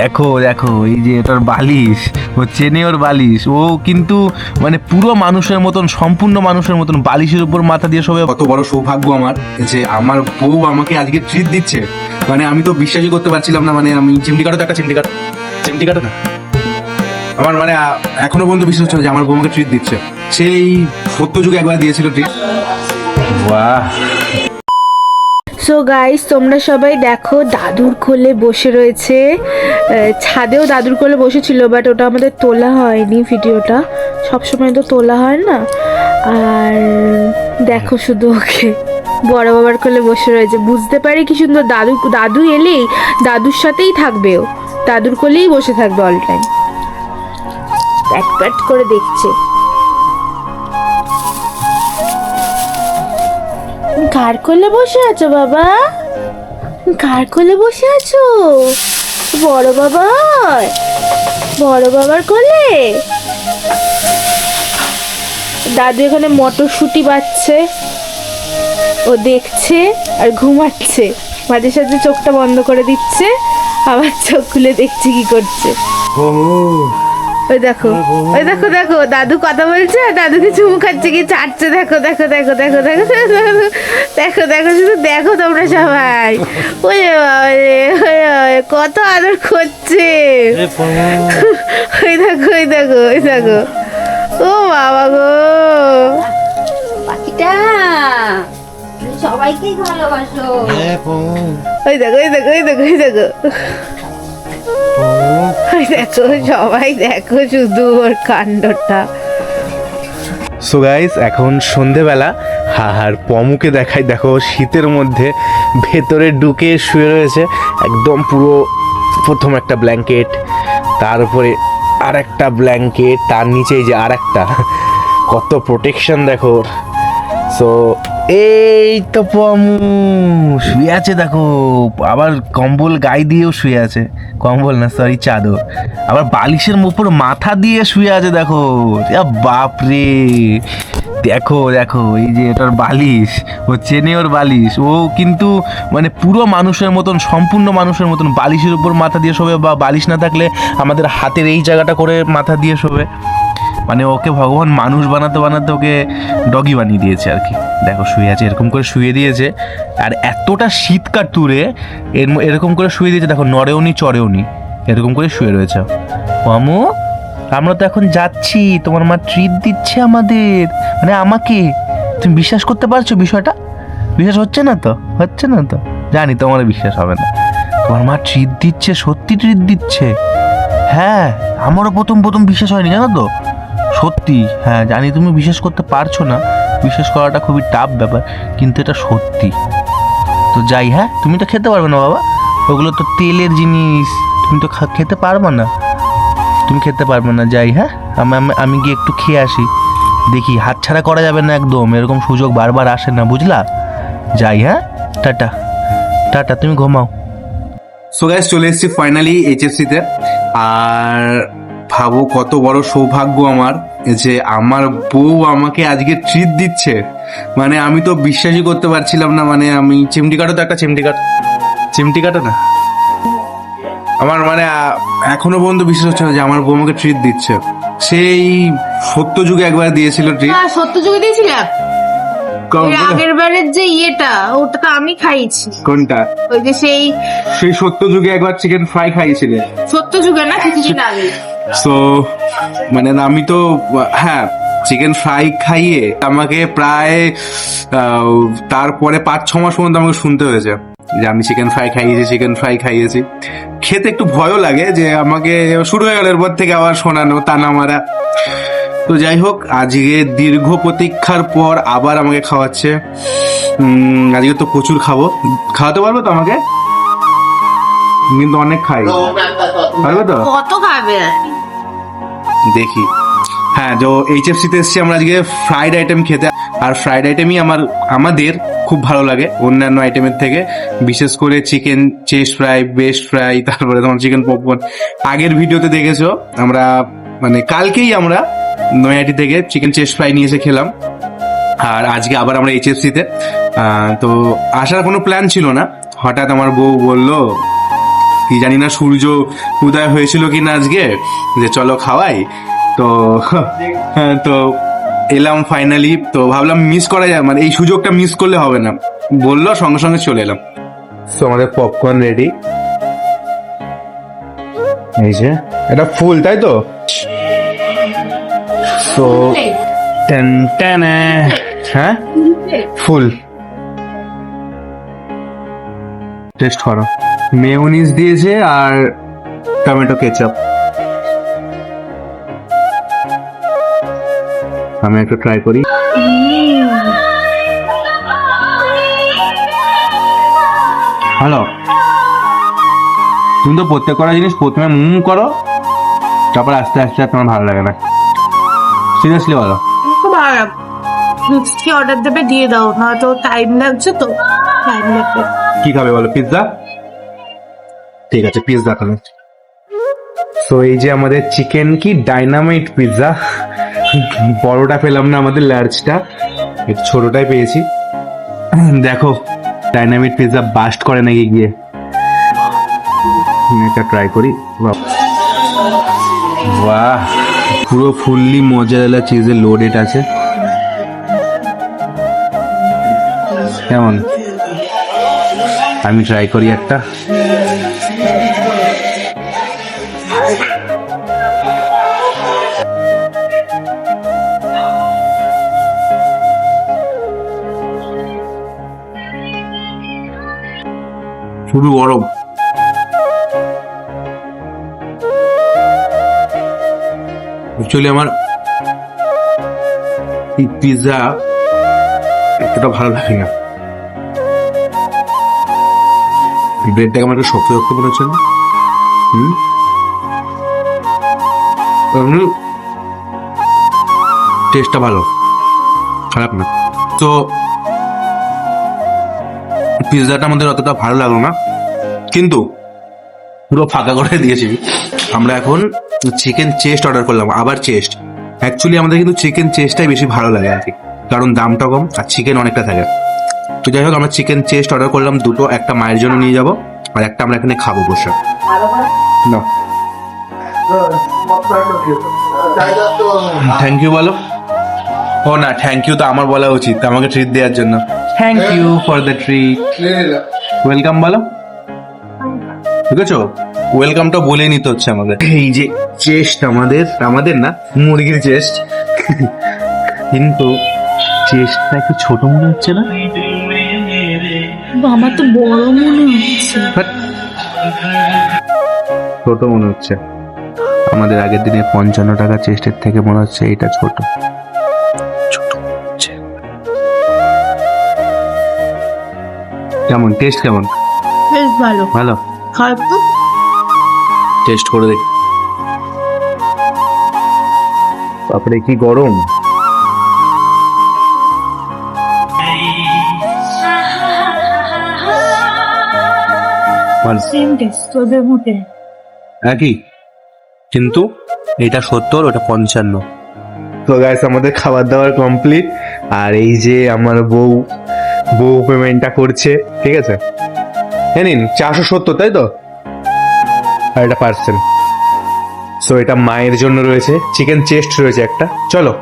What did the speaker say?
দেখো দেখো এই যে এটার বালিশ ও চেনে ওর বালিশ। ও কিন্তু মানে পুরো মানুষের মতন সম্পূর্ণ মানুষের মতন বালিশের উপর মাথা দিয়ে সবাই কত বড় সৌভাগ্য আমার যে আমার বউ আমাকে আজকে ট্রিট দিচ্ছে। মানে আমি তো বিশ্বাসই করতে পারছিলাম না মানে আমি চিমটি কাটো তো একটা চিমটি কাটো চিমটি কাটো না। আমার মানে এখনও পর্যন্ত বিশ্বাস হচ্ছে যে আমার বউ আমাকে ট্রিট দিচ্ছে। সেই সত্য যুগে একবার দিয়েছিল ট্রিট বাহ। সো গাইস তোমরা সবাই দেখো দাদুর কোলে বসে রয়েছে। ছাদেও দাদুর কোলে বসেছিল বাট ওটা আমাদের তোলা হয়নি ভিডিওটা। সবসময় তো তোলা হয় না। আর দেখো শুধু ওকে বড় বাবার কোলে বসে রয়েছে। বুঝতে পারি কি সুন্দর দাদু দাদু এলেই দাদুর সাথেই থাকবে ও। দাদুর কোলেই বসে থাকবে অল টাইম প্যাট প্যাট করে দেখছে। কার কোলে বসে আছো বাবা? কার কোলে বসে আছো? বড় বাবা, বড় বাবার কোলে? দাদু এখানে মটরশুঁটি বাচ্ছে। ও দেখছে আর ঘুমাচ্ছে। মাঝে সাঝে চোখটা বন্ধ করে দিচ্ছে। আবার চোখ খুলে দেখছে কি করছে। ওই দেখো ওই দেখো দেখো দাদু কথা বলছে দাদু কিছু মুখাচ্ছে কি চাটছে দেখো দেখো দেখো দেখো দেখো দেখো দেখো শুধু দেখো তোমরা সবাই। ওই কত আদর করছে। ওই দেখো ওই দেখো ওই দেখো। ও বাবা গো। পাখিটা সবাইকে ভালোবাসো। ওই দেখো ওই দেখো ওই দেখো ওই দেখো। দেখো সবাই দেখো শুধু ওর কাণ্ডটা। সো গাইস এখন সন্ধেবেলা আর পমুকে দেখাই, দেখো শীতের মধ্যে ভেতরে ঢুকে শুয়ে রয়েছে একদম পুরো প্রথম একটা ব্ল্যাঙ্কেট তার উপরে আর একটা ব্ল্যাঙ্কেট তার নিচে যে আর একটা কত প্রোটেকশন দেখো সো এই তো পমু শুয়ে আছে দেখো। আবার কম্বল গায়ে দিয়েও শুয়ে আছে। কম্বল না সরি চাদর। আবার বালিশের উপর মাথা দিয়ে শুয়ে আছে দেখো। বাপরে। দেখো দেখো, এই যে এটার বালিশ, ও চেনে ওর বালিশ। ও কিন্তু মানে পুরো মানুষের মতন, সম্পূর্ণ মানুষের মতন বালিশের উপর মাথা দিয়ে শোবে বা বালিশ না থাকলে আমাদের হাতের এই জায়গাটা করে মাথা দিয়ে শোবে। মানে ওকে ভগবান মানুষ বানাতে বানাতে ওকে ডগি বানিয়ে দিয়েছে আর কি। দেখো, শুয়ে আছে, এরকম করে শুয়ে দিয়েছে। আর এতটা শীত কাটুরে এর এরকম করে শুয়ে দিয়েছে, দেখো নড়েওনি চড়েওনি এরকম করে শুয়ে রয়েছে। মামু, আমরা তো এখন যাচ্ছি, তোমার মা ট্রিট দিচ্ছে আমাদের। মানে আমাকে, তুমি বিশ্বাস করতে পারছ বিষয়টা? বিশ্বাস হচ্ছে না তো? হচ্ছে না তো? জানি, তোমার বিশ্বাস হবে না। তোমার মা ট্রিট দিচ্ছে, সত্যি ট্রিট দিচ্ছে। হ্যাঁ আমারও প্রথম প্রথম বিশ্বাস হয়নি, জানো তো? সত্যি হ্যাঁ জানি তুমি বিশ্বাস করতে পারছ না। বিশ্বাস করাটা খুবই টাফ ব্যাপার, কিন্তু এটা সত্যি। তো যাই হ্যাঁ তুমি তো খেতে পারবে না বাবা। ওগুলো তো তেলের জিনিস, তুমি তো খেতে পারবে না। তুমি খেতে পারবে না, যাই হ্যাঁ আমি, আমি- গিয়ে একটু খেয়ে আসি। দেখি, হাতছাড়া করা যাবে না একদম, এরকম সুযোগ বারবার আসে না, বুঝলা? যাই হ্যাঁ টাটা। টাটা, তুমি ঘুমাও। সো গাইস চলে এসেছি ফাইনালি এইচএফসিতে আর ভাবো কত বড় সৌভাগ্য আমার যে আমার বউ আমাকে আজকে ট্রিট দিচ্ছে। মানে আমি তো বিশ্বাসই করতে পারছিলাম না মানে আমি চিমটি কাটো তো একটা চিমটি কাটো। চিমটি কাটো না? আমার মানে এখনও পর্যন্ত বিশ্বাস হচ্ছে না যে আমার বউ আমাকে ট্রিট দিচ্ছে। সেই সত্য যুগে একবার দিয়েছিল ট্রিট হ্যাঁ সত্য যুগে দিয়েছিলাম এর আগের বারের যে ইয়েটা ওটা তো আমি খাইছি। কোনটা? ওই যে সেই সেই সত্য যুগে একবার চিকেন ফ্রাই খাইয়েছিলে সত্য যুগে না কিছুদিন আগে। সো মানে আমি তো হ্যাঁ চিকেন ফ্রাই খাইয়ে আমাকে প্রায় তারপরে পাঁচ ছ মাস পর্যন্ত আমাকে শুনতে হয়েছে যে আমি চিকেন ফ্রাই খাইয়েছি চিকেন ফ্রাই খাইয়েছি। খেতে একটু ভয়ও লাগে যে আমাকে শুরু হয়ে গেল এরপর থেকে আবার শোনানো টানা মারা তো যাই হোক আজকে দীর্ঘ প্রতীক্ষার পর আবার আমাকে খাওয়াচ্ছে। আজকে তো প্রচুর খাব। খাওয়াতে পারবে তো আমাকে? কিন্তু অনেক খাই। পারবে তো? কত খাবে? দেখি। হ্যাঁ তো এইচএফসি তে এসেছি আমরা আজকে ফ্রাইড আইটেম খেতে। আর ফ্রাইড আইটেমই আমার আমাদের খুব ভালো লাগে অন্যান্য আইটেমের থেকে। বিশেষ করে chicken chest fry best fry তারপরে তোমার চিকেন পপকর্ন আগের ভিডিওতে দেখেছ? আমরা মানে কালকেই আমরা নয়াটি থেকে চিকেন চেস্ট ফ্রাই নিয়ে এসে খেলাম। আর আজকে আবার আমরা এইচএফসি তে। আসার কোনো প্ল্যান ছিল না। হঠাৎ আমার বউ বলল, কি জানি না সূর্য উদয় হয়েছিল কি না আজকে, যে চলো খাওয়াই। তো তো এলাম ফাইনালি তো ভাবলাম মিস করা যায় মানে এই সুযোগটা মিস করলে হবে না। বলল, সঙ্গে সঙ্গে চলে এলাম। তো আমাদের পপকর্ন রেডি এই যে, এটা ফুল, তাই তো? সো টেন টেন হ্যাঁ ফুল টেস্ট করো। মেয়োনিজ দিয়েছে আর টমেটো কেচাপ আমি একটু ট্রাই করি। হ্যালো তুমি তো প্রত্যেক করা জিনিস প্রথমে মুম করো। তারপর আস্তে আস্তে আর তোমার ভালো লাগে না। সিরিয়াসলি বলো। খুব কি অর্ডার দেবে দিয়ে দাও। হয়তো টাইম লাগছে তো টাইম লাগবে। কি খাবে বলো পিৎজা ঠিক আছে পিৎজা তাহলে সো এই যে আমাদের চিকেন কি? ডাইনামাইট পিৎজা বড়টা পেলাম না আমাদের লার্জটা একটু ছোটটাই পেয়েছি। দেখো ডাইনামাইট পিৎজা বাস্ট করে নাকি গিয়ে। একটা ট্রাই করি। বাহ। পুরো ফুললি মজারেলা চিজের লোডেড আছে। কেমন? আমি ট্রাই করি একটা। শুধু গরম। অ্যাকচুয়ালি আমার এই পিৎজা এতটা ভালো লাগে না। ব্রেডটাকে আমার একটু শক্ত শক্ত মনে হচ্ছে না? হুম? টেস্টটা ভালো। খারাপ না। তো পিৎজাটা আমাদের অতটা ভালো লাগল না। কিন্তু পুরো ফাঁকা করে দিয়েছি। আমরা এখন চিকেন চেস্ট অর্ডার করলাম আবার চেস্ট অ্যাকচুয়ালি আমাদের কিন্তু চিকেন চেস্টটাই বেশি ভালো লাগে আর কি। কারণ দামটা কম আর চিকেন অনেকটা থাকে। তো যাই হোক আমরা চিকেন চেস্ট অর্ডার করলাম দুটো একটা মায়ের জন্য নিয়ে যাব আর একটা আমরা এখানে খাব বসে। না। থ্যাংক ইউ বলো। ও না থ্যাংক ইউ তো আমার বলা উচিত আমাকে ট্রিট দেওয়ার জন্য। Thank you for the treat welcome বলো। ঠিক আছে ওয়েলকামটা বলে নিতে হচ্ছে আমাদের। এই যে চেস্ট আমাদের আমাদের না মুরগির চেস্ট। কিন্তু চেস্টটা কি ছোট মনে হচ্ছে না? আমার তো বড় মনে হচ্ছে। But ছোট মনে হচ্ছে। আমাদের আগের দিনে পঞ্চান্ন টাকা চেস্টের থেকে মনে হচ্ছে এটা ছোট। ছোট হচ্ছে। কেমন টেস্ট কেমন? বেশ ভালো। ভালো? খারাপ টেস্ট করে দেখ। তারপরে কি গরম। একই কিন্তু এটা সত্তর ওটা পঞ্চান্ন। তো গাইস আমাদের খাবার দাবার কমপ্লিট আর এই যে আমার বউ বউ পেমেন্টটা করছে ঠিক আছে? হ্যাঁ নিন চারশো সত্তর তাই তো? আর এটা পার্সেল। সো এটা মায়ের জন্য রয়েছে। চিকেন চেস্ট রয়েছে একটা। চলো।